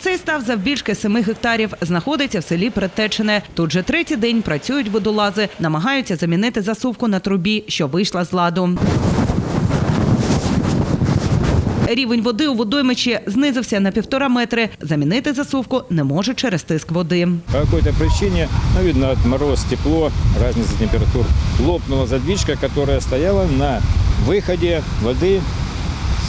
Цей став завбільшки 7 гектарів. Знаходиться в селі Предтечене. Тут же третій день працюють водолази, намагаються замінити засувку на трубі, що вийшла з ладу. Рівень води у водоймичі знизився на півтора метри. Замінити засувку не може через тиск води. По какой-то причине, ну, видно, мороз, тепло, разница температур, лопнула задвижка, которая стояла на выходе воды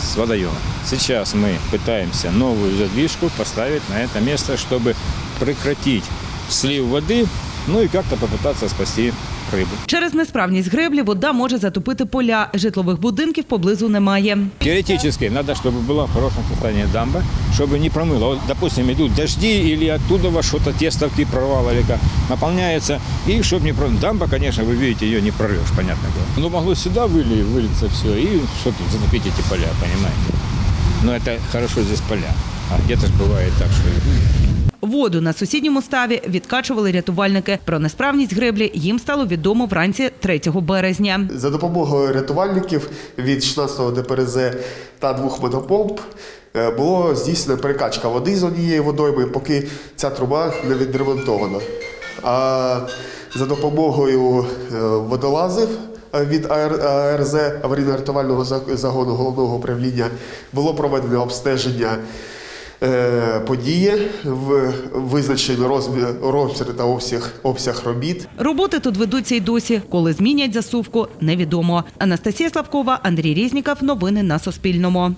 с водоема. Сейчас мы пытаемся новую задвижку поставить на это место, чтобы прекратить слив воды, ну и как-то попытаться спасти рыбу. Через несправність греблі вода може затопити поля. Житлових будинків поблизу немає. Теоретически надо, чтобы была в хорошем состоянии дамба, чтобы не промыло. Вот, допустим, идут дожди или оттуда во что-то те ставки прорвало или как, наполняется. И чтобы не промыло. Дамба, конечно, вы видите, ее не прорвешь, понятно дело. Ну, могло сюда выли, вылиться все, и что тут затопить эти поля, понимаете? Но это хорошо здесь поля. А где-то же бывает так, что Воду на сусідньому ставі відкачували рятувальники. Про несправність греблі їм стало відомо вранці 3 березня. За допомогою рятувальників від 16-го ДПРЗ та двох мотопомп е, було здійснена перекачка води з однієї водойми, поки ця труба не відремонтована. А за допомогою е, водолазів е, від АРЗ аварійно-рятувального загону головного управління було проведено обстеження події, в визначено розмір, розмір та обсяг, обсяг робіт. Роботи тут ведуться й досі. Коли змінять засувку, невідомо. Анастасія Славкова, Андрій Різніков. Новини на Суспільному.